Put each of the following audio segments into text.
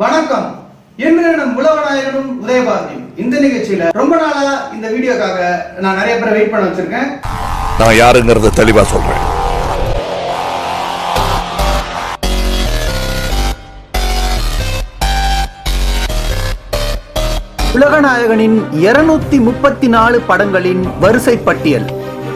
வணக்கம். இன்று நம் உலகநாயகனும் உதயபாரதியும். இந்த நிகழ்ச்சியில ரொம்ப நாளா இந்த வீடியோக்காக நான் நிறைய பேரை வெயிட் பண்ண வச்சிருக்கேன். நான் யாருங்கிறத தெளிவா சொல்றேன். உலகநாயகனின் இருநூத்தி முப்பத்தி நாலு படங்களின் வரிசை பட்டியல்.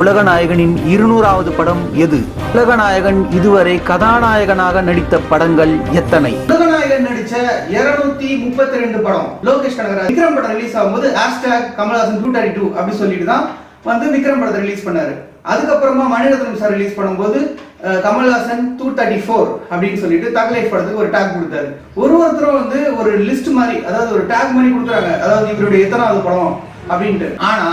உலகநாயகனின் இருநூறாவது படம் எது? உலகநாயகன் இதுவரை கதாநாயகனாக நடித்த படங்கள் எத்தனை? உலகநாயகன் நடிச்ச 232 முப்பத்தி ரெண்டு படம். லோகேஷ் கனகராஜ் விக்ரம் படம் ரிலீஸ் ஆகும்போது ஹேஷ்டாக் கமல்ஹாசன் டூ டூ அப்படி சொல்லிட்டு தான் வந்து விக்ரம் படத்தை ரிலீஸ் பண்ணாரு. அதுக்கப்புறமா மணிரத்னம் சார் ரிலீஸ் பண்ணும்போது கமல்ஹாசன் டூ தேர்ட்டி ஃபோர் அப்படின்னு சொல்லிட்டு தக் லைஃப் படத்துக்கு ஒரு டேக் கொடுத்தாரு. ஒரு ஒருத்தரும் வந்து ஒரு லிஸ்ட் மாதிரி அதாவது ஒரு டேக் மாதிரி கொடுக்குறாங்க. அதாவது இவருடைய எத்தனாவது படம் அப்படின்ட்டு. ஆனா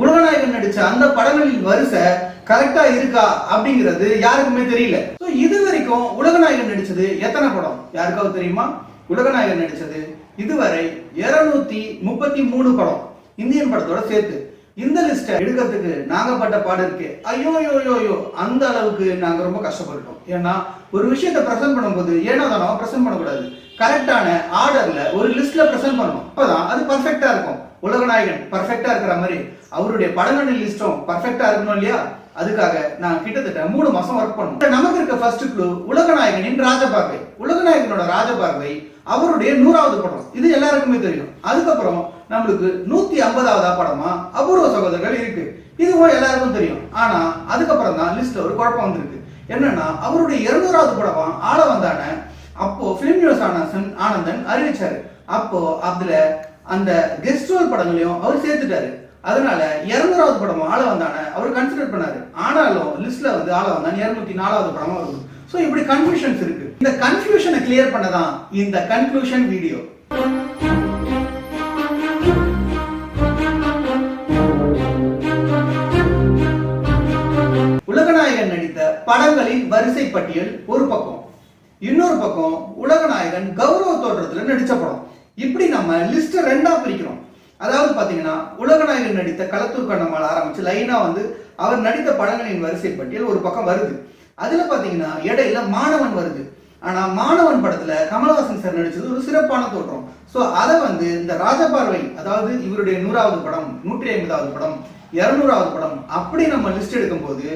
உலகநாயகன் நடிச்ச அந்த படங்களின் வரிசை கரெக்டா இருக்கா அப்படிங்கிறது யாருக்குமே தெரியல. ஸோ இது வரைக்கும் உலகநாயகன் நடிச்சது எத்தனை படம்? யாருக்காவது தெரியுமா? உலகநாயகன் நடிச்சது இதுவரை 233 முப்பத்தி மூணு படம். இந்தியன் படத்தோட சேர்த்து. இந்த லிஸ்ட்டை எடுக்கிறதுக்கு நாகப்பட்ட பாடம் பாடு இருக்கு. ஐயோ ஐயோ அந்த அளவுக்கு நாங்க ரொம்ப கஷ்டப்பட்டுட்டோம். ஏன்னா ஒரு விஷயத்தை பிரசன்ட் பண்ணும்போது ஏனோ தானோ பிரசன்ட் பண்ணக்கூடாது. கரெக்டான ஆர்டர்ல ஒரு லிஸ்ட்ல பிரசன்ட் பண்ணணும். அப்பதான் அது பர்ஃபெக்டா இருக்கும். உலகநாயகன் பர்ஃபெக்டா இருக்கிற மாதிரி. அவருடைய படங்களின் லிஸ்டும் பர்ஃபெக்டா இருக்கணும் இல்லையா? அதுக்காக நான் கிட்டத்தட்ட மூணு மாசம் ஒர்க் பண்ணோம். நமக்கு இருக்க ஃபர்ஸ்ட் குழு உலகநாயகனின் ராஜபார்வை. உலகநாயகனோட ராஜபார்வை அவருடைய நூறாவது படம். இது எல்லாருக்குமே தெரியும். அதுக்கப்புறம் நம்மளுக்கு நூத்தி ஐம்பதாவதா படமா அபூர்வ சகோதரர்கள் இருக்கு. இதுவும் எல்லாருக்கும் தெரியும். ஆனா அதுக்கப்புறம் தான் லிஸ்ட்ல ஒரு குழப்பம் வந்திருக்கு. என்னன்னா அவருடைய இருநூறாவது படமா ஆள வந்தான அப்போ பிலிம் நியூஸ் ஆனந்தன் ஆனந்தன் அறிவிச்சாரு. அப்போ அதுல அந்த கெஸ்ட் ரோல் படங்களையும் அவர் சேர்த்துட்டாரு. அதனால இருநூறாவது படம் ஆள வந்தானே அவர் கன்சிடர் பண்ணாரு. ஆனாலும் லிஸ்ட்ல வந்து ஆள வந்தான். இருநூத்தி நாலாவது படமா வருது ஸோ இப்படி கன்ஃபியூஷன்ஸ் இருக்கு. இந்த கன்ஃபியூஷனை கிளியர் பண்ணதான் இந்த கன்க்ளூஷன் வீடியோ உலகநாயகன் நடித்த படங்களின் வரிசை பட்டியல் ஒரு பக்கம். இன்னொரு பக்கம் உலகநாயகன் கௌரவ தோற்றத்தில் நடிச்ச படம். இப்படி நம்ம லிஸ்ட் ரெண்டா பிரிக்கிறோம். அதாவது பாத்தீங்கன்னா உலகநாயகன் நடித்த களத்தூர் கண்ணம்மாள் ஆரம்பிச்சு லைனா வந்து அவர் நடித்த படங்களின் வரிசை பட்டியல் ஒரு பக்கம் வருது. அதுல பாத்தீங்கன்னா இடையில மாணவன் வருது. ஆனா மாணவன் படத்துல கமலஹாசன் சார் நடிச்சது ஒரு சிறப்பான தோற்றம். சோ அதை வந்து இந்த ராஜபார்வை அதாவது இவருடைய நூறாவது படம் நூற்றி ஐம்பதாவது படம் இருநூறாவது படம் அப்படி நம்ம லிஸ்ட் எடுக்கும்போது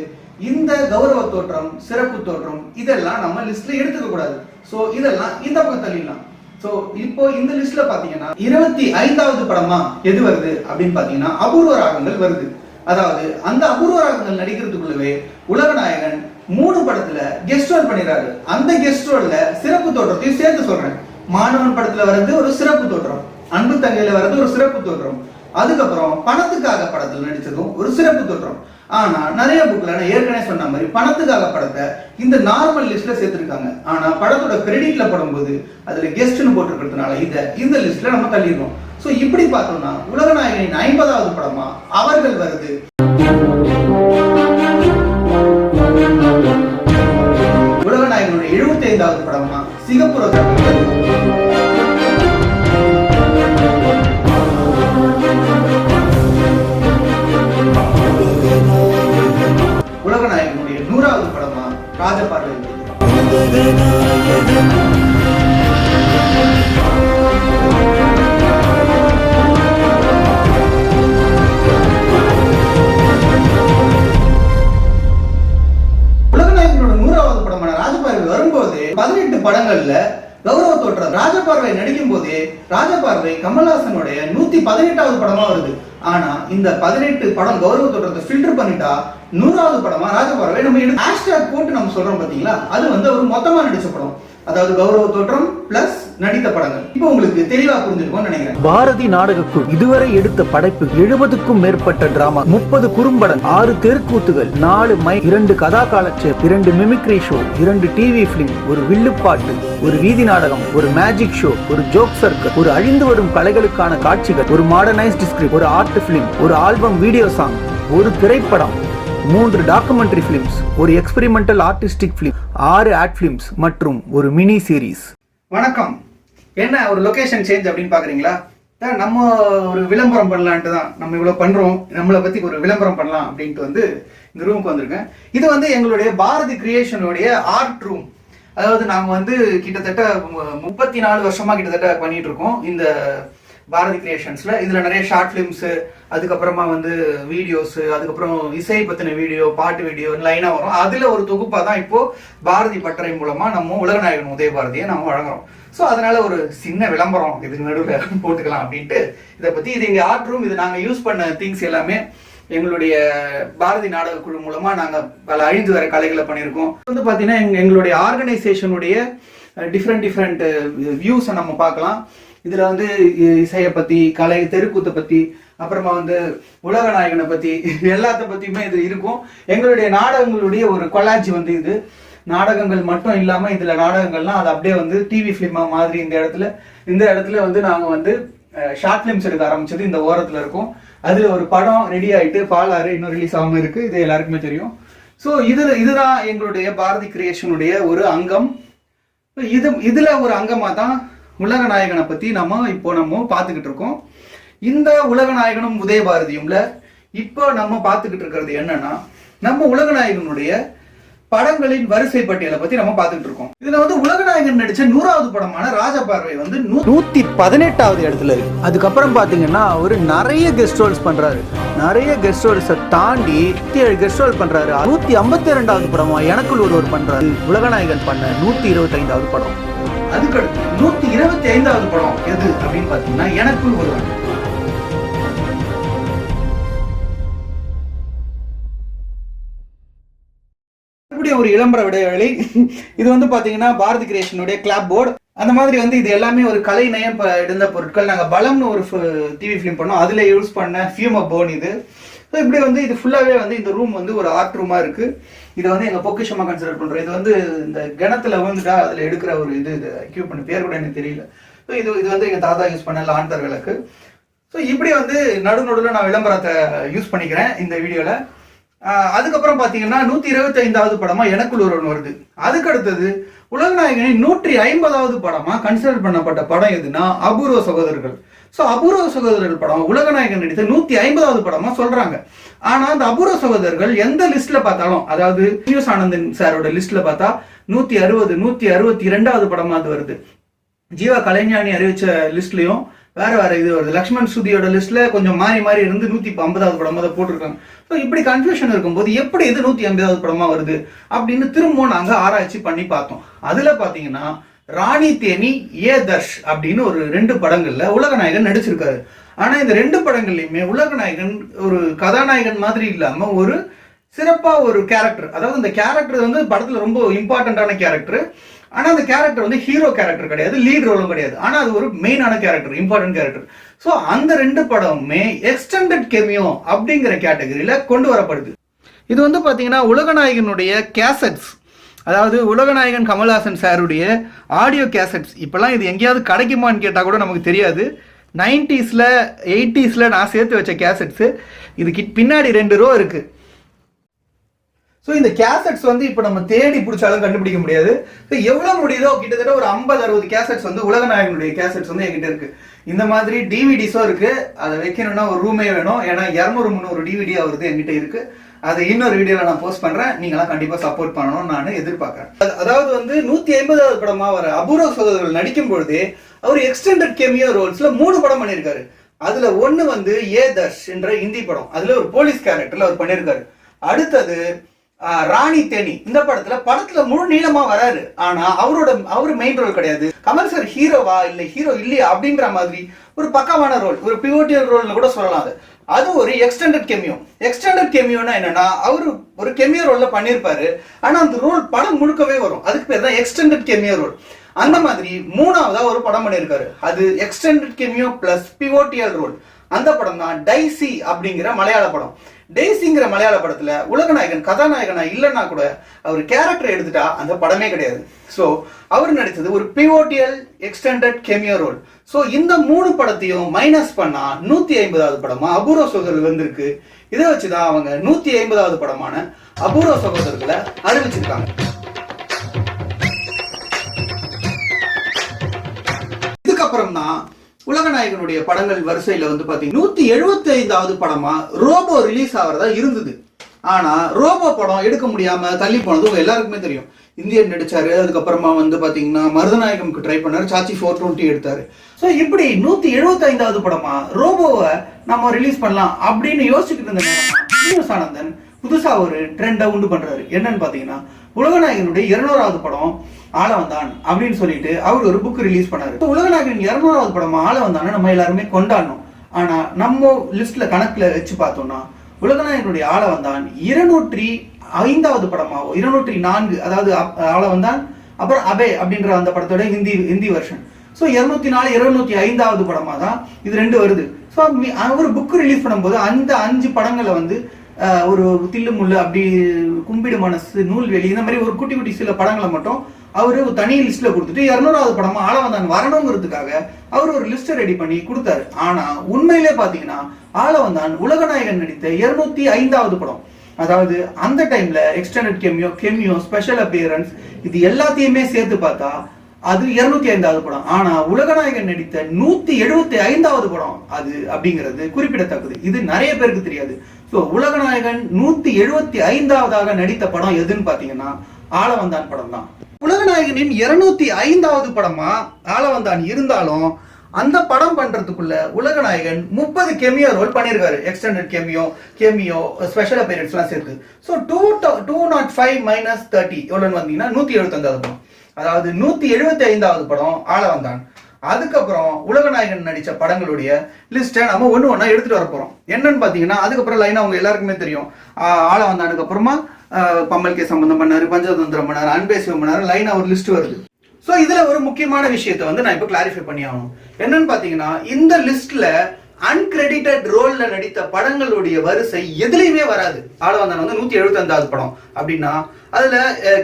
இந்த கௌரவ தோற்றம் சிறப்பு தோற்றம் இதெல்லாம் நம்ம லிஸ்ட்ல எடுத்துக்க கூடாது. சோ இதெல்லாம் இந்த பக்கம் தள்ளிடலாம். சோ இப்போ இந்த லிஸ்ட்ல பாத்தீங்கன்னா இருபத்தி ஐந்தாவது படமா எது வருது அப்படின்னு பாத்தீங்கன்னா அபூர்வ ராகங்கள் வருது. அதாவது அந்த அபூர்வ ராகங்கள் நடிக்கிறதுக்குள்ளவே உலகநாயகன் மூணு படத்துல கெஸ்ட் ரோல் பண்ணிடுறாரு. அந்த கெஸ்ட் ரோல்ல சிறப்பு தோற்றத்தையும் சேர்த்து சொல்றேன். மாணவன் படத்துல வர்றது ஒரு சிறப்பு தோற்றம். அன்பு தங்கையில வர்றது ஒரு சிறப்பு தோற்றம். அதுக்கப்புறம் பணத்துக்காக படத்துல நடிச்சதும் ஒரு சிறப்பு தோற்றம். ஆனா நிறைய புக்ல நான் ஏற்கனவே சொன்ன மாதிரி பணத்துக்காக படத்தை இந்த நார்மல் லிஸ்ட்ல சேர்த்துருக்காங்க. ஆனா படத்தோட கிரெடிட்ல படும்போது அதுல கெஸ்ட்னு போட்டிருக்கிறதுனால இத இந்த லிஸ்ட்ல நம்ம தள்ளிடுறோம். சோ இப்படி பார்த்தோம்னா உலகநாயகனின் ஐம்பதாவது படமா அவர்கள் வருது. உலகநாயகனுடைய எழுபத்தைந்தாவது படமா சிகப்புர உலகநாயகனுடைய இந்த பதினெட்டு படம் கௌரவ தோற்றத்தை ஃபில்டர் பண்ணிட்டா நூறாவது படமா ராஜபார்வை நம்ம ஹேஷ்டாக் போட்டு நம்ம சொல்றோம் பாத்தீங்களா? அது வந்து ஒரு மொத்தமா நடிச்ச படம். அதாவது கௌரவ தோற்றம் பிளஸ் நடித்த படங்கள். இப்போ உங்களுக்கு தெளிவா புரிஞ்சிருக்கும்னு நினைக்கிறேன். பாரதி நாடகக்குழு இதுவரை எடுத்த படைப்பு எழுபதுக்கும் மேற்பட்ட டிராமா முப்பது குறும்படம் ஆறு தெருக்கூத்துகள் நாலு மை இரண்டு கதா காலட்சேப் இரண்டு மிமிக்ரி ஷோ இரண்டு டிவி பிலிம் ஒரு வில்லுப்பாட்டு ஒரு வீதி நாடகம் ஒரு மேஜிக் ஷோ ஒரு ஜோக் சர்க்கல் ஒரு அழிந்து வரும் கலைகளுக்கான காட்சிகள் ஒரு மாடர்னைஸ்ட் ஸ்கிரிப்ட் ஒரு ஆர்ட் பிலிம் ஒரு ஆல்பம் வீடியோ சாங் ஒரு திரைப்படம் மூன்று டாக்குமெண்ட்ரி ஃபிலிம்ஸ் ஒரு எக்ஸ்பெரிமெண்டல் ஆர்டிஸ்டிக் ஃபிலிம் ஆறு ஆட் ஃபிலிம்ஸ் மற்றும் ஒரு மினி சீரிஸ் வணக்கம். என்ன ஒரு லொகேஷன் சேஞ்ச் அப்படின்னு பாக்குறீங்களா நம்ம ஒரு விளம்பரம் பண்ணலான்ட்டு தான் நம்ம இவ்வளவு பண்றோம். நம்மளை பத்தி ஒரு விளம்பரம் பண்ணலாம் அப்படின்ட்டு வந்து இந்த ரூமுக்கு வந்திருக்கேன். இது வந்து எங்களுடைய பாரதி கிரியேஷனுடைய ஆர்ட் ரூம் அதாவது நாங்கள் வந்து கிட்டத்தட்ட முப்பத்தி நாலு வருஷமா கிட்டத்தட்ட பண்ணிட்டு இருக்கோம். இந்த பாரதி கிரியேஷன்ஸில் இதில் நிறைய ஷார்ட் ஃபிலிம்ஸு அதுக்கப்புறமா வந்து வீடியோஸு அதுக்கப்புறம் இசை பற்றின வீடியோ பாட்டு வீடியோ லைனாக வரும். அதில் ஒரு தொகுப்பாக தான் இப்போது பாரதி பட்டறை மூலமாக நம்ம உலகநாயகன் உதய பாரதியை நம்ம வழங்குறோம். ஸோ அதனால ஒரு சின்ன விளம்பரம் இதுக்கு நடுவில் போட்டுக்கலாம் அப்படின்ட்டு இதை பற்றி இது எங்கள் ஆர்ட் ரூம் இது நாங்கள் யூஸ் பண்ண திங்ஸ் எல்லாமே எங்களுடைய பாரதி நாடக குழு மூலமா நாங்க பல அழிந்து வர கலைகளை பண்ணியிருக்கோம். வந்து பாத்தீங்கன்னா எங்களுடைய ஆர்கனைசேஷனுடைய டிஃப்ரெண்ட் டிஃப்ரெண்ட் வியூஸை நம்ம பார்க்கலாம். இதில் வந்து இ- இசையை பற்றி கலை தெருக்கூத்தை பற்றி அப்புறமா வந்து உலக நாயகனை பற்றி எல்லாத்த பற்றியுமே இது இருக்கும். எங்களுடைய நாடகங்களுடைய ஒரு கொலாஜி வந்து இது. நாடகங்கள் மட்டும் இல்லாமல் இதில் நாடகங்கள்லாம் அது அப்படியே வந்து டிவி ஃபிலிமா மாதிரி இந்த இடத்துல இந்த இடத்துல வந்து நாங்கள் வந்து ஷார்ட் ஃபிலிம்ஸ் எடுக்க ஆரம்பிச்சது இந்த ஓரத்தில் இருக்கும். அதில் ஒரு படம் ரெடி ஆகிட்டு பாலாறு இன்னும் ரிலீஸ் ஆகாமல் இருக்குது இது எல்லாருக்குமே தெரியும். ஸோ இது இதுதான் எங்களுடைய பாரதி கிரியேஷனுடைய ஒரு அங்கம். இது இதில் ஒரு அங்கமாக தான் உலக நாயகனை பத்தி நம்ம இப்போ நம்ம பார்த்துக்கிட்டு இருக்கோம் இந்த உலக நாயகனும் உதய பாரதியும்ல இப்போ நம்ம பார்த்துக்கிட்டு இருக்கிறது என்னன்னா நம்ம உலக நாயகனுடைய படங்களின் வரிசை பட்டியலை பத்தி நம்ம பார்த்துக்கிட்டு இருக்கோம் இதுல வந்து உலகநாயகன் நடிச்ச நூறாவது படமான ராஜபார்வை வந்து நூத்தி பதினெட்டாவது இடத்துல இருக்கு. அதுக்கப்புறம் பாத்தீங்கன்னா அவரு நிறைய கெஸ்ட் ரோல்ஸ் பண்றாரு. நிறைய கெஸ்ட் ரோல்ஸை தாண்டி நூத்தி ஏழு கெஸ்ட் ரோல் பண்றாரு. நூத்தி ஐம்பத்தி ரெண்டாவது படமா எனக்குள் ஒருவர் பண்றாரு. உலகநாயகன் பண்ண நூத்தி இருபத்தி ஐந்தாவது படம். அதுக்கடுத்து நூத்தி இருபத்தி ஐந்தாவது படம் எது அப்படின்னு பாத்தீங்கன்னா எனக்குள் ஒருவன் மறுபடியும் ஒரு இளம்பர விடைவேளை இது வந்து பாத்தீங்கன்னா பாரதி கிரியேஷனுடைய கிளாப் போர்டு அந்த மாதிரி வந்து இது எல்லாமே ஒரு கலை நயம் இருந்த பொருட்கள். நாங்க பலம்னு ஒரு டிவி ஃபிலிம் பண்ணோம். அதுல யூஸ் பண்ண ஃபியூம போன் இது. ஸோ இப்படி வந்து இது ஃபுல்லாவே வந்து இந்த ரூம் வந்து ஒரு ஆர்ட் ரூமா இருக்கு. இது வந்து எங்க பொக்கிஷமா கன்சிடர் பண்றோம் இது வந்து இந்த கிணத்துல விழுந்துட்டா அதுல எடுக்கிற ஒரு இது இது எக்யூப்மெண்ட் பேர் கூட எனக்கு தெரியல. ஸோ இது இது வந்து எங்க தாத்தா யூஸ் பண்ண ஆண்டர் விளக்கு ஸோ இப்படி வந்து நடு நடுவில் நான் விளம்பரத்தை யூஸ் பண்ணிக்கிறேன் இந்த வீடியோல. அதுக்கப்புறம் பாத்தீங்கன்னா நூத்தி இருபத்தி ஐந்தாவது படமா எனக்குள் ஒருவன் வருது. அதுக்கு அடுத்தது உலகநாயகனின் நூற்றி ஐம்பதாவது படமா கன்சிடர் பண்ணப்பட்ட படம் எதுனா அபூர்வ சகோதரர்கள். ஸோ அபூர்வ சகோதரர்கள் படம் உலகநாயகன் நடித்த நூத்தி ஐம்பதாவது படமா சொல்றாங்க. ஆனால் அந்த அபூர்வ சகோதரர்கள் எந்த லிஸ்ட்ல பார்த்தாலும் அதாவது நியூஸ் ஆனந்தன் சாரோட லிஸ்ட்ல பார்த்தா நூத்தி அறுபது நூத்தி அறுபத்தி இரண்டாவது படமா அது வருது. ஜீவா கலைஞானி அறிவிச்ச லிஸ்ட்லயும் வேற வேற இது வருது. லக்ஷ்மண் சுதியோட லிஸ்ட்ல கொஞ்சம் மாறி மாறி இருந்து நூத்தி ஐம்பதாவது படமா அதை போட்டிருக்காங்க. ஸோ இப்படி கன்ஃபியூஷன் இருக்கும்போது எப்படி இது நூத்தி ஐம்பதாவது படமா வருது அப்படின்னு திரும்பவும் நாங்கள் ஆராய்ச்சி பண்ணி பார்த்தோம். அதுல பாத்தீங்கன்னா ராணி தேனி ஏ தர்ஷ் அப்படின்னு ஒரு ரெண்டு படங்கள்ல உலகநாயகன் நடிச்சிருக்காரு. ஆனா இந்த ரெண்டு படங்கள்லையுமே உலகநாயகன் ஒரு கதாநாயகன் மாதிரி இல்லாம ஒரு சிறப்பா ஒரு கேரக்டர் அதாவது அந்த கேரக்டர் வந்து படத்துல ரொம்ப இம்பார்ட்டண்டான கேரக்டர் ஆனா அந்த கேரக்டர் வந்து ஹீரோ கேரக்டர் கிடையாது லீட் ரோலும் கிடையாது. ஆனா அது ஒரு மெயினான கேரக்டர் இம்பார்ட்டன்ட் கேரக்டர் ஸோ அந்த ரெண்டு படமுமே எக்ஸ்டெண்டட் கெமியோ அப்படிங்கிற கேட்டகரியில கொண்டு வரப்படுது. இது வந்து பாத்தீங்கன்னா உலகநாயகனுடைய கேசட்ஸ் அதாவது உலகநாயகன் கமல்ஹாசன் சாருடைய ஆடியோ கேசட்ஸ் இப்போல்லாம் இது எங்கேயாவது கிடைக்குமான்னு கேட்டால் கூட நமக்கு தெரியாது. நைன்டிஸில் எயிட்டிஸில் நான் சேர்த்து வச்ச கேசட்ஸு இதுக்கு பின்னாடி ரெண்டு ரோ இருக்குது ஸோ இந்த கேசட்ஸ் வந்து இப்போ நம்ம தேடி பிடிச்சாலும் கண்டுபிடிக்க முடியாது. ஸோ எவ்வளோ முடியுதோ கிட்டத்தட்ட ஒரு ஐம்பது அறுபது கேசட்ஸ் வந்து உலகநாயகனுடைய கேசட்ஸ் வந்து என்கிட்ட இருக்கு. இந்த மாதிரி டிவிடிஸும் இருக்கு. அதை வைக்கணும்னா ஒரு ரூமே வேணும். ஏன்னா இரநூறு முந்நூறு டிவிடி அவருது என்கிட்ட இருக்குது அதை இன்னொரு வீடியோல நான் போஸ்ட் பண்றேன். நீங்களாம் கண்டிப்பா சப்போர்ட் பண்ணணும்னு நான் எதிர்பார்க்கறேன். அதாவது வந்து நூத்தி ஐம்பதாவது படமா வர அபூர்வ சகோதரர்கள் நடிக்கும் பொழுதே அவர் எக்ஸ்டெண்டட் கேமியோ ரோல்ஸ்ல மூணு படம் பண்ணியிருக்காரு. அதுல ஒண்ணு வந்து ஏ தர்ஷ் என்ற ஹிந்தி படம். அதுல ஒரு போலீஸ் கேரக்டர்ல அவர் பண்ணியிருக்காரு. அடுத்தது ஆஹ், ராணி தேனி. இந்த படத்துல படத்துல முழு நீளமா வராரு. ஆனா அவரோட அவர் மெயின் ரோல் கிடையாது. கமல் சார் ஹீரோவா இல்ல ஹீரோ இல்லையா அப்படின்ற மாதிரி ஒரு பக்கமான ரோல் ஒரு பிவோட்டியல் ரோல்னு கூட சொல்லலாம் அது. அது ஒரு எக்ஸ்டெண்டட் கெமியோ எக்ஸ்டெண்டட் கெமியோனா என்னன்னா அவரு ஒரு கெமியோ ரோல்ல பண்ணியிருப்பாரு ஆனா அந்த ரோல் படம் முழுக்கவே வரும். அதுக்கு பேர் தான் எக்ஸ்டெண்டட் கெமியோ ரோல் அந்த மாதிரி மூணாவதா ஒரு படம் பண்ணியிருக்காரு அது extended cameo plus PODL role அந்த படம் தான் டைசி அப்படிங்கிற மலையாள படம். டெய்ஸிங்கிற மலையாள படத்துல உலகநாயகன் கதாநாயகனா இல்லைன்னா கூட அவர் கேரக்டர் எடுத்துட்டா அந்த படமே கிடையாது. ஸோ அவர் நடித்தது ஒரு PODL extended cameo role so இந்த மூணு படத்தையும் மைனஸ் பண்ணா நூத்தி ஐம்பதாவது படமா? அபூர்வ சோதரர் வந்திருக்கு. இதை வச்சுதான் அவங்க நூத்தி ஐம்பதாவது படமான அபூர்வ சகோதரர்களை அறிவிச்சிருக்காங்க. இதுக்கப்புறம் தான் உலகநாயகனுடைய படங்கள் வரிசையில வந்து பாத்தீங்கன்னா நூத்தி எழுபத்தி ஐந்தாவது படமா ரோபோ ரிலீஸ் ஆகிறதா இருந்தது. ஆனா ரோபோ படம் எடுக்க முடியாம தள்ளி போனது எல்லாருக்குமே தெரியும். இந்தியன் நடிச்சாரு அதுக்கப்புறமா வந்து பாத்தீங்கன்னா மருதநாயகம்க்கு ட்ரை பண்ணாரு சாச்சி ஃபோர் டுவெண்ட்டி எடுத்தாரு. ஸோ இப்படி நூத்தி எழுபத்தி ஐந்தாவது படமா ரோபோவை நம்ம ரிலீஸ் பண்ணலாம் அப்படின்னு யோசிச்சுட்டு இருந்த நேரமா ஆனந்தன் புதுசா ஒரு ட்ரெண்டை உண்டு பண்றாரு. என்னன்னு பாத்தீங்கன்னா உலகநாயகனுடைய இருநூறாவது படம் ஆள வந்தான் அப்படின்னு சொல்லிட்டு அவர் ஒரு புக் ரிலீஸ் பண்ணாரு. So, உலகநாயகன் இருநூறாவது படம் ஆள வந்தான்னு நம்ம எல்லாருமே கொண்டாடணும். ஆனா நம்ம லிஸ்ட்ல கணக்குல வச்சு பார்த்தோம்னா உலகநாயகனுடைய ஆள வந்தான் இருநூற்றி ஐந்தாவது படமாகும் இருநூற்றி நான்கு அதாவது அப்- ஆள வந்தான் அப்புறம் அபே அப்படின்ற அந்த படத்தோட ஹிந்தி ஹிந்தி வெர்ஷன் ஸோ இருநூத்தி நாலு இருநூத்தி ஐந்தாவது படமாக தான் இது ரெண்டு வருது. ஸோ அவர் புக் ரிலீஸ் பண்ணும்போது அந்த அஞ்சு படங்களை வந்து ஒரு தில்லு முள்ளு அப்படி கும்பிடு மனசு நூல்வெளி இந்த மாதிரி ஒரு குட்டி குட்டி சில படங்களை மட்டும் அவரு தனி லிஸ்ட்ல கொடுத்துட்டு இருநூறாவது படமா ஆளவந்தான் வரணுங்கிறதுக்காக அவர் ஒரு லிஸ்ட் ரெடி பண்ணி கொடுத்தாரு. ஆனா உண்மையிலே பாத்தீங்கன்னா ஆளவந்தான் உலகநாயகன் நடித்த இருநூத்தி ஐந்தாவது படம். அதாவது அந்த டைம்ல extended cameo cameo special appearance இது எல்லாத்தையுமே சேர்த்து பார்த்தா அது இருநூத்தி ஐந்தாவது படம். ஆனா உலகநாயகன் நடித்த நூத்தி எழுபத்தி ஐந்தாவது படம் அது அப்படிங்கிறது குறிப்பிடத்தக்கது. இது நிறைய பேருக்கு தெரியாது. சோ உலகநாயகன் நூத்தி எழுபத்தி ஐந்தாவதாக நடித்த படம் எதுன்னு பாத்தீங்கன்னா ஆளவந்தான் படம் தான் உலகநாயகனின் இருநூத்தி ஐந்தாவது படமா ஆளவந்தான் இருந்தாலும் அந்த படம் பண்றதுக்குள்ள உலகநாயகன் முப்பது கெமியோ ரோல் பண்ணியிருக்காரு எக்ஸ்டெண்டட் கெமியோ கெமியோ ஸ்பெஷல் அப்பியரன்ஸ்லாம் சேர்த்து. So two two nought five minus thirty எவ்வளோன்னு வந்தீங்கன்னா நூற்றி எழுபத்தஞ்சாவது படம். அதாவது நூற்றி எழுபத்தி ஐந்தாவது படம் ஆள வந்தான் அதுக்கப்புறம் உலகநாயகன் நடிச்ச படங்களுடைய லிஸ்ட்டை நம்ம ஒன்று ஒன்றா எடுத்துட்டு வர போகிறோம் என்னன்னு பார்த்தீங்கன்னா அதுக்கப்புறம் லைனா அவங்க எல்லாருக்குமே தெரியும். ஆஹ் ஆள வந்தானுக்கு அப்புறமா பம்மல் கே சம்பந்தம் பண்ணாரு பஞ்சதந்திரம் பண்ணாரு அன்பே சிவம் பண்ணாரு லைனா ஒரு லிஸ்ட் வருது. ஸோ இதுல ஒரு முக்கியமான விஷயத்தை வந்து நான் இப்போ கிளாரிஃபை பண்ணி ஆகணும். என்னன்னு பார்த்தீங்கன்னா இந்த லிஸ்ட்ல அன்கிரெடிட்டட் ரோல்ல நடித்த படங்களுடைய வரிசை எதுலையுமே வராது. ஆளவந்தான் வந்து நூத்தி எழுபத்தஞ்சாவது படம் அப்படின்னா அதுல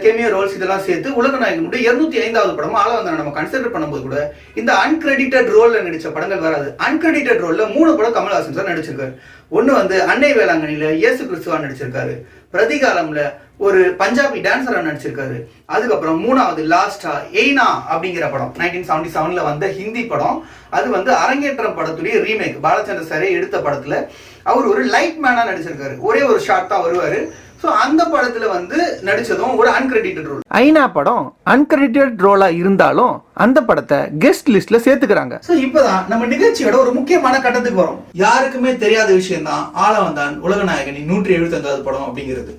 கெமியோ ரோல்ஸ் இதெல்லாம் சேர்த்து உலகநாயகனுடைய இருநூத்தி ஐந்தாவது படம் ஆளவந்தான் நம்ம கன்சிடர் பண்ணும்போது கூட இந்த அன்கிரெடிட்டட் ரோல்ல நடிச்ச படங்கள் வராது. அன்கிரெடிட்டட் ரோல்ல மூணு படம் கமல்ஹாசன் சார் நடிச்சிருக்காரு. ஒன்னு வந்து அன்னை வேளாங்கண்ணில இயேசு கிறிஸ்துவா நடிச்சிருக்காரு. பிரதிகாலம்ல ஒரு பஞ்சாபி டான்சரா நடிச்சிருக்காரு. அதுக்கப்புறம் மூணாவது லாஸ்டா எய்னா அப்படிங்கிற படம். நைன்டீன் செவன்டி செவன்ல வந்த ஹிந்தி படம். அது வந்து அரங்கேற்றம் படத்துடைய ரீமேக் பாலச்சந்திர சாரே எடுத்த படத்துல அவர் ஒரு லைட் மேனா நடிச்சிருக்காரு. ஒரே ஒரு ஷாட் தான் வருவாரு. ஸோ அந்த படத்துல வந்து நடிச்சதும் ஒரு அன்கிரெடிட்டட் ரோல் ஐநா படம் அன்கிரெடிட்டட் ரோலா இருந்தாலும் அந்த படத்தை கெஸ்ட் லிஸ்ட்ல சேர்த்துக்கிறாங்க. ஸோ இப்பதான் நம்ம நிகழ்ச்சியோட ஒரு முக்கியமான கட்டத்துக்கு வரும். யாருக்குமே தெரியாத விஷயம் தான் ஆளவந்தான் உலகநாயகனின் நூற்றி எழுபத்தஞ்சாவது படம் அப்படிங்கிறது.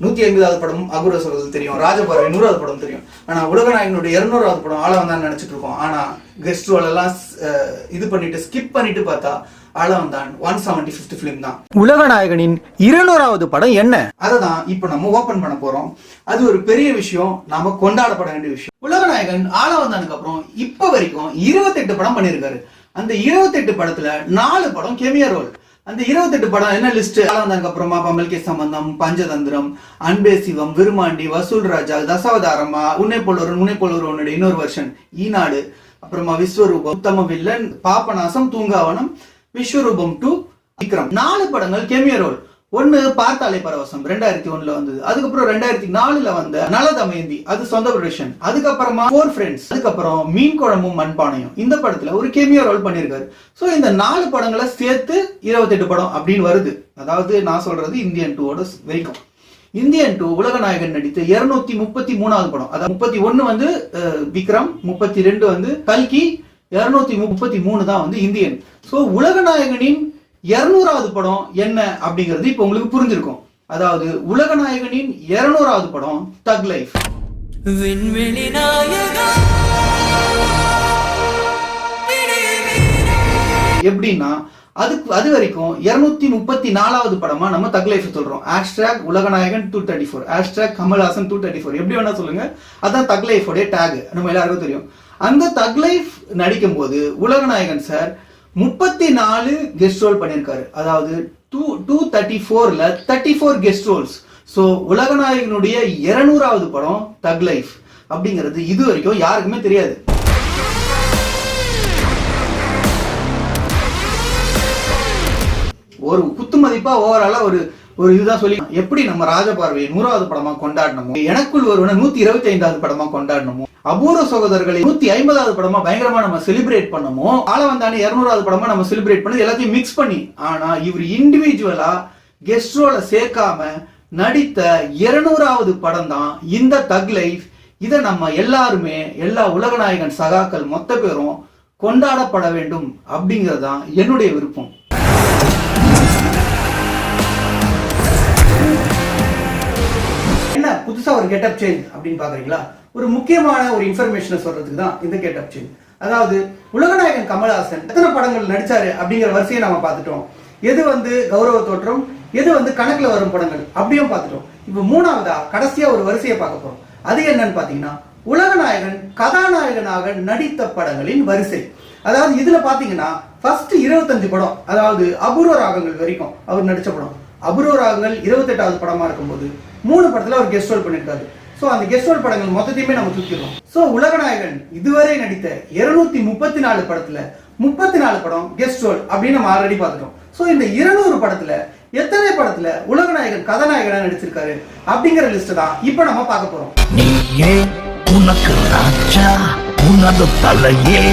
நூத்தி ஐம்பதாவது படம் அகுர சொல்றது தெரியும் ராஜபறவை நூறாவது படம் தெரியும். ஆனா உலகநாயகனுடைய இருநூறாவது படம் ஆளவந்தான் நினைச்சிட்டு இருக்கோம். ஆனா கெஸ்ட் ரோல் எல்லாம் அஹ், இது பண்ணிட்டு ஸ்கிப் பண்ணிட்டு பார்த்தா Aalavandhan one seventy fifth film தான். உலகநாயகனின் இருநூறாவது படம் என்ன? அதை தான் இப்போ நம்ம ஓபன் பண்ண போறோம். அது ஒரு பெரிய விஷயம். நாம கொண்டாடப்பட வேண்டிய விஷயம். உலகநாயகன் ஆள வந்ததுக்கு அப்புறம் இப்ப வரைக்கும் இருபத்தெட்டு படம் பண்ணியிருக்காரு அந்த இருபத்தெட்டு படத்துல நாலு படம் கெமியா ரோல் அந்த இருபத்தெட்டு படம் என்ன லிஸ்ட் வந்ததுக்கு அப்புறமா பமல்கே சம்பந்தம் பஞ்சதந்திரம் அன்பே சிவம் விருமாண்டி வசூல் ராஜா தசாவதாரமா உன்னை போலொரு உன்னை போலொரு உன்னுடைய இன்னொரு வருஷன் ஈநாடு அப்புறமா விஸ்வரூபம் உத்தம வில்லன் பாபநாசம் தூங்காவனம் விஸ்வரூபம் டூ விக்ரம். நாலு படங்கள் கெமியோ ரோல் ஒன்னு பார்த்தாலே பரவசம் ரெண்டாயிரத்தி ஒண்ணுல வந்தது. அதுக்கப்புறம் ரெண்டாயிரத்தி நாலுல வந்த நலதமயந்தி அது சொந்த ப்ரொடக்ஷன் அதுக்கப்புறமா ஃபோர் ஃப்ரெண்ட்ஸ் அதுக்கப்புறம் மீன் குழம்பும் மண்பானையும். இந்த படத்துல ஒரு கெமியோ ரோல் பண்ணியிருக்காரு சோ இந்த நாலு படங்களை சேர்த்து இருபத்தெட்டு படம் அப்படின்னு வருது. அதாவது நான் சொல்றது இந்தியன் டூவோட வரைக்கும் இந்தியன் டூ உலகநாயகன் நடித்த இருநூத்தி முப்பத்தி மூணாவது படம். அதாவது முப்பத்தி ஒன்னு வந்து விக்ரம் முப்பத்தி ரெண்டு வந்து கல்கி இருநூத்தி முப்பத்தி மூணு தான் வந்து இந்தியன். சோ உலகநாயகனின் இருநூறாவது படம் என்ன அப்படிங்கிறது இப்போ உங்களுக்கு புரிஞ்சிருக்கும். அதாவது உலகநாயகனின் இருநூறாவது படம் தக் லைஃப் விண்வெளி எப்படின்னா அதுக்கு அது வரைக்கும் இருநூத்தி முப்பத்தி நாலாவது படமா நம்ம தக் லைஃப் சொல்றோம். Hashtag Ulaganayagan two thirty four hashtag Kamal Haasan two thirty four எப்படி வேணா சொல்லுங்க. அதான் தக் லைஃபோடைய டேக் நம்ம எல்லாருக்கும் தெரியும். அந்த தக் லைஃப் நடிக்கும் போது உலகநாயகன் சார் முப்பத்தி நாலு கெஸ்ட் ரோல் பண்ணியிருக்காரு. அதாவது டூ டூ தேர்ட்டி ஃபோர்ல thirty four guest roles so உலகநாயகனுடைய இருநூறாவது படம் தக் லைஃப் அப்படிங்கிறது இது வரைக்கும் யாருக்குமே தெரியாது. ஒரு குத்து மதிப்பா ஓவராலா ஒரு ஒரு இதுதான் சொல்லி எப்படி நம்ம ராஜபார்வையை நூறாவது படமா கொண்டாடணுமோ? எனக்குள் ஒருவனை நூத்தி இருபத்தி ஐந்தாவது படமா கொண்டாடணுமோ? அபூர்வ சகோதரர்களை நூத்தி ஐம்பதாவது படமா பயங்கரமா நம்ம செலிப்ரேட் பண்ணமோ ஆள வந்தானே இருநூறாவது படமா நம்ம செலிப்ரேட் பண்ணி எல்லாத்தையும் மிக்ஸ் பண்ணி ஆனா இவர் இண்டிவிஜுவலா கெஸ்ட் ரோல சேர்க்காம நடித்த இருநூறாவது படம் தான் இந்த தக் லைஃப் இதை நம்ம எல்லாருமே எல்லா உலகநாயகன் சகாக்கள் மொத்த பேரும் கொண்டாடப்பட வேண்டும் அப்படிங்கிறது தான் என்னுடைய விருப்பம். புதுசாக ஒரு கெட்டப் சேஞ்ச் அப்படின்னு பாக்குறீங்களா ஒரு முக்கியமான ஒரு இன்ஃபர்மேஷனை சொல்றதுக்கு தான் இந்த கெட்டப் சேஞ்ச் அதாவது உலகநாயகன் கமல்ஹாசன் எத்தனை படங்கள் நடிச்சாரு அப்படிங்கிற வரிசையை நம்ம பார்த்துட்டோம். எது வந்து கௌரவ தோற்றம் எது வந்து கணக்கில் வரும் படங்கள் அப்படியும் பார்த்துட்டோம். இப்போ மூணாவதா கடைசியாக ஒரு வரிசையை பார்க்க போறோம். அது என்னன்னு பார்த்தீங்கன்னா உலகநாயகன் கதாநாயகனாக நடித்த படங்களின் வரிசை. அதாவது இதுல பாத்தீங்கன்னா ஃபர்ஸ்ட் இருபத்தஞ்சு படம் அதாவது அபூர்வ ராகங்கள் வரைக்கும் அவர் நடித்த படம். அபூர்வ ராகங்கள் இருபத்தெட்டாவது படமா இருக்கும்போது மூணு படத்துல அவர் கெஸ்ட் ரோல் பண்ணிருக்காரு. சோ அந்த கெஸ்ட் ரோல் படங்கள் மொத்தத்தையுமே நம்ம தூக்கிடுறோம். சோ உலகநாயகன் இதுவரை நடித்த இருநூத்தி முப்பத்தி நாலு படத்துல முப்பத்தி நாலு படம் கெஸ்ட் ரோல் அப்படின்னு நம்ம ஆல்ரெடி பார்த்துட்டோம். சோ இந்த இருநூறு படத்துல எத்தனை படத்துல உலகநாயகன் கதாநாயகனா நடிச்சிருக்காரு அப்படிங்கிற லிஸ்ட் தான் இப்போ நம்ம பார்க்க போறோம். நீயே உனக்கு ராஜா உனது தலையே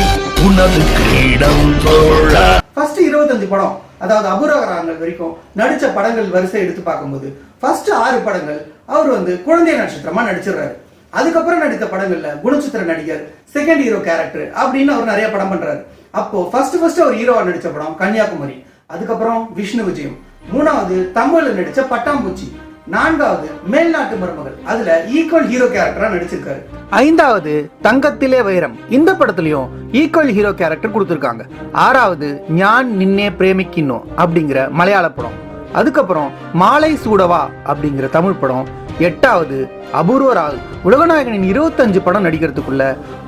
உனது கிரீடம் தோழ ஃபர்ஸ்ட் இருபத்தஞ்சு படம். அதாவது அபூர்வராங்கள் வரைக்கும் நடிச்ச படங்கள் வரிசை எடுத்து பார்க்கும்போது ஃபர்ஸ்ட் ஆறு படங்கள் அவர் வந்து குழந்தை நட்சத்திரமா நடிச்சிடுறாரு. அதுக்கப்புறம் நடித்த படங்கள்ல குணச்சித்திர நடிகர் செகண்ட் ஹீரோ கேரக்டர் அப்படின்னு அவர் நிறைய படம் பண்றாரு. அப்போ ஃபர்ஸ்ட் ஃபர்ஸ்ட் அவர் ஹீரோவா நடிச்ச படம் கன்னியாகுமரி அதுக்கப்புறம் விஷ்ணு விஜயம். மூணாவது தமிழ்ல நடிச்ச பட்டாம்பூச்சி. நான்காவது மேல்நாட்டு மருமகள் அதுல ஈக்குவல் ஹீரோ கேரக்டரா நடிச்சிருக்காரு. ஐந்தாவது தங்கத்திலே வைரம். இந்த படத்துலயும் ஈக்குவல் ஹீரோ கேரக்டர் கொடுத்துருக்காங்க. ஆறாவது ஞான் நின்னே பிரேமிக்கின்னோ அப்படிங்கிற மலையாள படம். அதுக்கப்புறம் மாலை சூடவா அப்படிங்கிற தமிழ் படம். எட்டாவது அபூர்வ ராவ். உலகநாயகனின் இருபத்தஞ்சு படம் நடிக்கிறதுக்குள்ள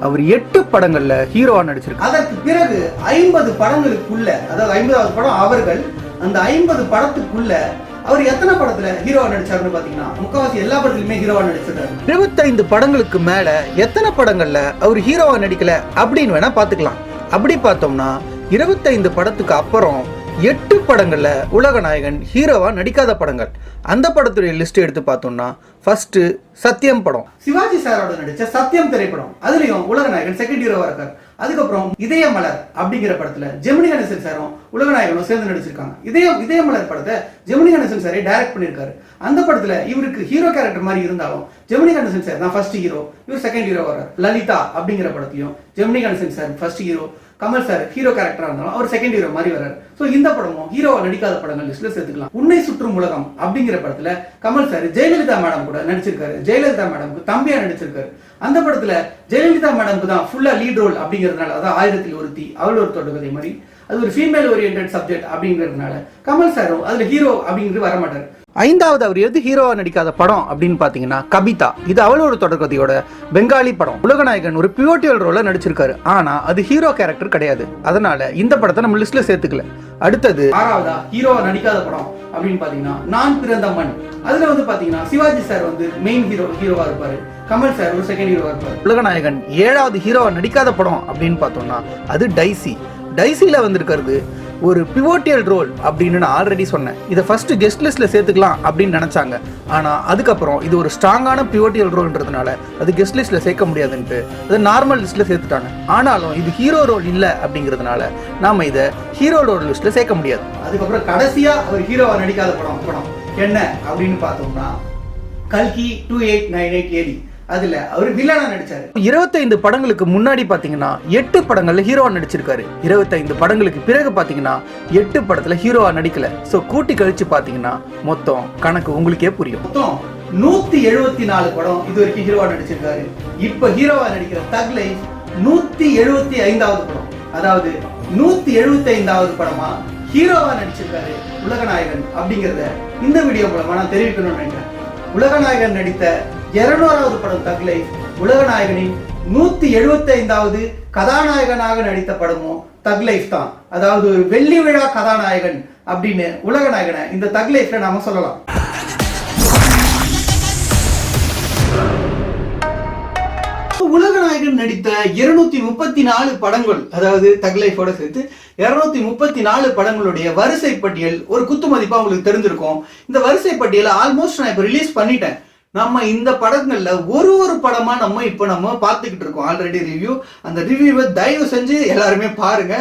அவர் எட்டு படங்கள்ல ஹீரோவா நடிச்சிருக்கு அதற்கு பிறகு ஐம்பது படங்களுக்குள்ள அதாவது ஐம்பதாவது படம் அவர்கள் அந்த ஐம்பது படத்துக்குள்ள அவர் எத்தனை படத்துல ஹீரோவா நடிச்சாருன்னு பாத்தீங்கன்னா முக்காவாசி எல்லா படத்துலயுமே ஹீரோவா நடிச்சிருக்காரு. இருபத்தைந்து படங்களுக்கு மேல எத்தனை படங்கள்ல அவர் ஹீரோவா நடிக்கல அப்படின்னு வேணா பாத்துக்கலாம். அப்படி பார்த்தோம்னா இருபத்தைந்து படத்துக்கு அப்புறம் எட்டு படங்கள்ல உலகநாயகன் ஹீரோவா நடிக்காத படங்கள். அந்த படத்துடைய லிஸ்ட் எடுத்து பார்த்தோம்னா ஃபர்ஸ்ட் சத்தியம் படம். சிவாஜி சாரோட நடிச்ச சத்தியம் திரைப்படம் அதுலயும் உலகநாயகன் செகண்ட் ஹீரோவா இருக்கார். அதுக்கப்புறம் இதய மலர் அப்படிங்கிற படத்துல ஜெமினி கணேசன் சாரும் உலகநாயகனும் சேர்ந்து நடிச்சிருக்காங்க. இதயம் இதய மலர் படத்தை ஜெமினி கணேசன் சாரே டைரக்ட் பண்ணியிருக்காரு. அந்த படத்துல இவருக்கு ஹீரோ கேரக்டர் மாதிரி இருந்தாலும் ஜெமினி கணேசன் சார் தான் ஃபர்ஸ்ட் ஹீரோ இவர் செகண்ட் ஹீரோ வர்றார். லலிதா அப்படிங்கிற படத்தையும் Gemini Ganesan sir first hero Kamal sir hero கேரக்டரா இருந்தாலும் அவர் செகண்ட் ஹீரோ மாதிரி வராரு சோ இந்த படமும் ஹீரோவா நடிக்காத படங்கள் லிஸ்ட்ல சேர்த்துக்கலாம். உன்னை சுற்றும் உலகம் அப்படிங்கிற படத்துல கமல் சார் ஜெயலலிதா மேடம் கூட நடிச்சிருக்காரு. ஜெயலலிதா மேடம்க்கு தம்பியா நடிச்சிருக்காரு. அந்த படத்துல ஜெயலலிதா மேடம்க்கு தான் ஃபுல்லா லீட் ரோல் அப்படிங்கிறதுனால அதான் ஆயிரத்தில் ஒருத்தி அவள் ஒரு தொடர்கதை மாதிரி. அது ஒரு ஃபீமேல் ஓரியன்ட் சப்ஜெக்ட் அப்படிங்கிறதுனால கமல் சாரும் அதுல ஹீரோ அப்படிங்கிறது வர மாட்டார் ஐந்தாவது அவர் எது ஹீரோவா நடிக்காத படம் அப்படின்னு பாத்தீங்கன்னா கபிதா. இது அவளோட தொடர்கதையோட பெங்காலி படம். உலகநாயகன் ஒரு பிவோட்டியல் ரோல நடிச்சிருக்காரு. ஆனா அது ஹீரோ கேரக்டர் கிடையாது. அதனால இந்த படத்தை நம்ம லிஸ்ட்ல சேர்த்துக்கல. அடுத்தது ஆறாவதா ஹீரோவா நடிக்காத படம் அப்படின்னு பாத்தீங்கன்னா நான் பிறந்த மண். அதுல வந்து பாத்தீங்கன்னா சிவாஜி சார் வந்து மெயின் ஹீரோ ஹீரோவா இருப்பாரு. கமல் சார் ஒரு செகண்ட் ஹீரோவா இருப்பாரு. உலகநாயகன் ஏழாவது ஹீரோவா நடிக்காத படம் அப்படின்னு பார்த்தோம்னா அது டைசி. டைசில வந்திருக்கிறது ஒரு பிவோட்டியல் ரோல் அப்படின்னு நான் ஆல்ரெடி சொன்னேன். இதை ஃபஸ்ட்டு கெஸ்ட் லிஸ்ட்டில் சேர்த்துக்கலாம் அப்படின்னு நினச்சாங்க. ஆனால் அதுக்கப்புறம் இது ஒரு ஸ்ட்ராங்கான பிவோட்டியல் ரோல்ன்றதுனால அது கெஸ்ட் லிஸ்ட்டில் சேர்க்க முடியாதுன்ட்டு அது நார்மல் லிஸ்ட்டில் சேர்த்துட்டாங்க. ஆனாலும் இது ஹீரோ ரோல் இல்லை அப்படிங்கிறதுனால நாம் இதை ஹீரோ ரோல் லிஸ்ட்டில் சேர்க்க முடியாது. அதுக்கப்புறம் கடைசியாக ஒரு ஹீரோவா நடிக்காத படம் படம் என்ன அப்படின்னு பார்த்தோம்னா கல்கி two eight nine eight AD அதுல அவர் வில்லனா நடிச்சாரு. இருபத்தைந்து படங்களுக்கு முன்னாடி பாத்தீங்கன்னா எட்டு படங்கள்ல ஹீரோவா நடிச்சிருக்காரு. இருபத்தைந்து படங்களுக்கு பிறகு பாத்தீங்கன்னா எட்டு படத்துல ஹீரோவா நடிக்கல. சோ கூட்டி கழிச்சு பாத்தீங்கன்னா மொத்தம் கணக்கு உங்களுக்கே புரியும். மொத்தம் நூத்தி எழுபத்தி நாலு படம் இது வரைக்கும் ஹீரோவா நடிச்சிருக்காரு. இப்ப ஹீரோவா நடிக்கிற தக் லைஃப் நூத்தி எழுபத்தி ஐந்தாவது படம். அதாவது நூத்தி எழுபத்தி ஐந்தாவது படமா ஹீரோவா நடிச்சிருக்காரு உலகநாயகன் அப்படிங்கறத இந்த வீடியோ மூலமா நான் தெரிவிக்கணும்னு நினைக்கிறேன். உலகநாயகன் நடித்த இருநூறாவது படம் தக் லைஃப் உலகநாயகனின் நூத்தி எழுபத்தி ஐந்தாவது கதாநாயகனாக நடித்த படமும் தக் லைஃப் தான். அதாவது ஒரு வெள்ளி விழா கதாநாயகன் அப்படின்னு உலகநாயகனை இந்த தக் லைஃப்ல நாம சொல்லலாம். உலகநாயகன் நடித்த இருநூத்தி முப்பத்தி நாலு படங்கள் அதாவது தக்லைஃபோட சேர்த்து இருநூத்தி முப்பத்தி நாலு படங்களுடைய வரிசை பட்டியல் ஒரு குத்து மதிப்பா உங்களுக்கு தெரிஞ்சிருக்கும். இந்த வரிசை பட்டியலை ஆல்மோஸ்ட் நான் இப்போ ரிலீஸ் பண்ணிட்டேன். நம்ம இந்த படங்கள்ல ஒரு ஒரு படமா நம்ம இப்போ நம்ம பார்த்துக்கிட்டு இருக்கோம். ஆல்ரெடி ரிவ்யூ அந்த ரிவ்யூவை தயவு செஞ்சு எல்லாருமே பாருங்க.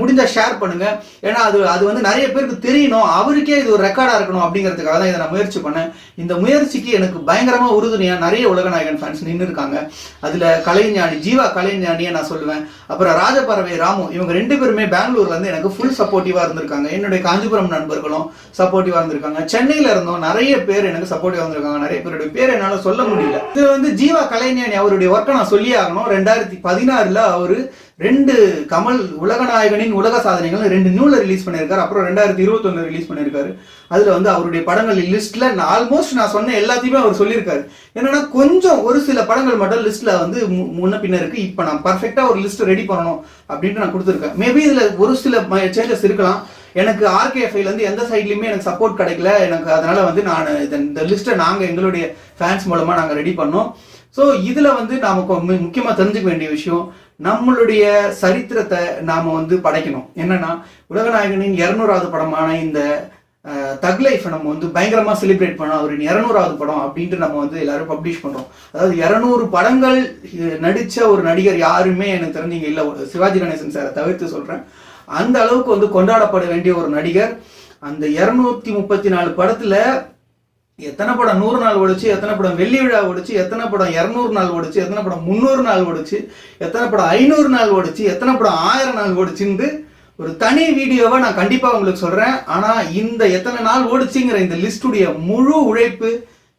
முடிஞ்ச ஷேர் பண்ணுங்க. ஏன்னா அது அது வந்து நிறைய பேருக்கு தெரியணும். அவருக்கே இது ஒரு ரெக்கார்டா இருக்கணும் அப்படிங்கிறதுக்காக தான் இதை நான் முயற்சி பண்ணேன். இந்த முயற்சிக்கு எனக்கு பயங்கரமா உறுதுணையா நிறைய உலகநாயகன் ஃபேன்ஸ் நின்று இருக்காங்க. அதுல கலைஞானி ஜீவா கலைஞானியை நான் சொல்லுவேன். அப்புறம் ராஜபறவை ராமு இவங்க ரெண்டு பேருமே பெங்களூர்ல இருந்து எனக்கு ஃபுல் சப்போர்ட்டிவா இருந்திருக்காங்க. என்னுடைய காஞ்சிபுரம் நண்பர்களும் சப்போர்ட்டிவா இருந்திருக்காங்க. சென்னையில இருந்தும் நிறைய பேர் எனக்கு சப்போர்ட்டிவா இருந்திருக்காங்க. நிறைய பேருடைய பேர் என்னால சொல்ல முடியல. இது வந்து ஜீவா கலைஞானி அவருடைய ஒர்க்கை நான் சொல்லி ஆகணும். ரெண்டாயிரத்தி பதினாறுல அவரு ரெண்டு கமல் உலகநாயகனின் உலக சாதனைகள் ரெண்டு நூலை ரிலீஸ் பண்ணியிருக்காரு. அப்புறம் ரெண்டாயிரத்தி இருபத்தொன்னு ரிலீஸ் பண்ணியிருக்காரு. அதுல வந்து அவருடைய படங்கள் லிஸ்ட்ல ஆல்மோஸ்ட் நான் சொன்ன எல்லாத்தையுமே அவர் சொல்லியிருக்காரு. என்னன்னா கொஞ்சம் ஒரு சில படங்கள் மட்டும் லிஸ்ட்ல வந்து மு- முன்ன பின்ன இருக்கு. இப்போ நான் பர்ஃபெக்டா ஒரு லிஸ்ட் ரெடி பண்ணணும் அப்படின்ட்டு நான் கொடுத்துருக்கேன். மேபி இதுல ஒரு சில சேஞ்சஸ் இருக்கலாம். எனக்கு ஆர்கேஎஃப்ஐல இருந்து எந்த சைட்லயுமே எனக்கு சப்போர்ட் கிடைக்கல. எனக்கு அதனால வந்து நான் இந்த- இந்த லிஸ்ட்டை நாங்க எங்களுடைய ஃபேன்ஸ் மூலமா நாங்க ரெடி பண்ணோம். ஸோ இதுல வந்து நமக்கு கொ- முக்கியமா தெரிஞ்சுக்க வேண்டிய விஷயம் நம்மளுடைய சரித்திரத்தை நாம் வந்து படைக்கணும். என்னன்னா உலகநாயகனின் இரநூறாவது படமான இந்த தக் லைஃப் நம்ம வந்து பயங்கரமாக செலிப்ரேட் பண்ணோம் அவரின் இரநூறாவது படம் அப்படின்ட்டு நம்ம வந்து எல்லாரும் பப்ளிஷ் பண்ணுறோம் அதாவது இரநூறு படங்கள் நடித்த ஒரு நடிகர் யாருமே எனக்கு தெரிஞ்சீங்க இல்லை. ஒரு சிவாஜி கணேசன் சாரை தவிர்த்து சொல்கிறேன் அந்த அளவுக்கு வந்து கொண்டாடப்பட வேண்டிய ஒரு நடிகர். அந்த இரநூத்தி முப்பத்தி நாலு படத்தில் எத்தனை படம் நூறு நாள் ஓடிச்சு எத்தனை படம் வெள்ளி விழா ஓடிச்சு எத்தனை படம் இரநூறு நாள் ஓடிச்சு எத்தனை படம் முந்நூறு நாள் ஓடிச்சு எத்தனை படம் ஐநூறு நாள் ஓடிச்சு எத்தனை படம் ஆயிரம் நாள் ஓடிச்சுன்னு ஒரு தனி வீடியோவை நான் கண்டிப்பாக உங்களுக்கு சொல்கிறேன் ஆனால் இந்த எத்தனை நாள் ஓடிச்சுங்கிற இந்த லிஸ்டுடைய முழு உழைப்பு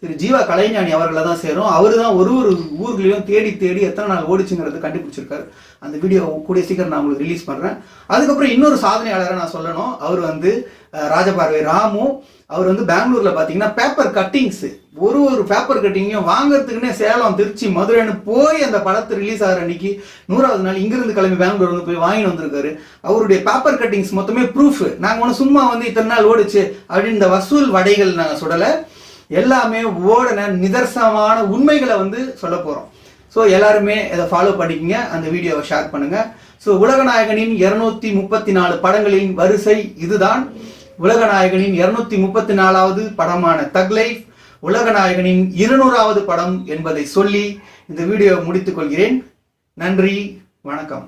திரு ஜீவா கலைஞானி அவர்களை தான் சேரும். அவரு தான் ஒரு ஒரு ஊர்களையும் தேடி தேடி எத்தனை நாள் ஓடிச்சுங்கிறத கண்டுபிடிச்சிருக்காரு. அந்த வீடியோ கூடிய சீக்கிரம் நான் உங்களுக்கு ரிலீஸ் பண்ணுறேன் அதுக்கப்புறம் இன்னொரு சாதனையாளரை நான் சொல்லணும். அவர் வந்து ராஜபார்வை ராமு. அவர் வந்து பெங்களூர்ல பார்த்தீங்கன்னா பேப்பர் கட்டிங்ஸ் ஒரு ஒரு பேப்பர் கட்டிங்கையும் வாங்குறதுக்குன்னே சேலம் திருச்சி மதுரைன்னு போய் அந்த படத்தை ரிலீஸ் ஆகிற அன்னைக்கு நூறாவது நாள் இங்கிருந்து கிளம்பி பெங்களூர் வந்து போய் வாங்கிட்டு வந்திருக்காரு. அவருடைய பேப்பர் கட்டிங்ஸ் மொத்தமே ப்ரூஃப் நாங்கள் ஒன்று சும்மா வந்து இத்தனை நாள் ஓடுச்சு அப்படின்னு இந்த வசூல் வடைகள் நாங்கள் சுடலை. எல்லாமே ஓடன நிதர்சனமான உண்மைகளை வந்து சொல்ல போகிறோம் ஸோ எல்லாருமே இதை ஃபாலோ பண்ணிக்கங்க. அந்த வீடியோவை ஷேர் பண்ணுங்க. ஸோ உலகநாயகனின் இருநூத்தி முப்பத்தி நாலு படங்களின் வரிசை இதுதான். உலகநாயகனின் இருநூத்தி முப்பத்தி நாலாவது படமான தக் லைஃப் உலகநாயகனின் இருநூறாவது படம் என்பதை சொல்லி இந்த வீடியோவை முடித்துக் கொள்கிறேன். நன்றி வணக்கம்.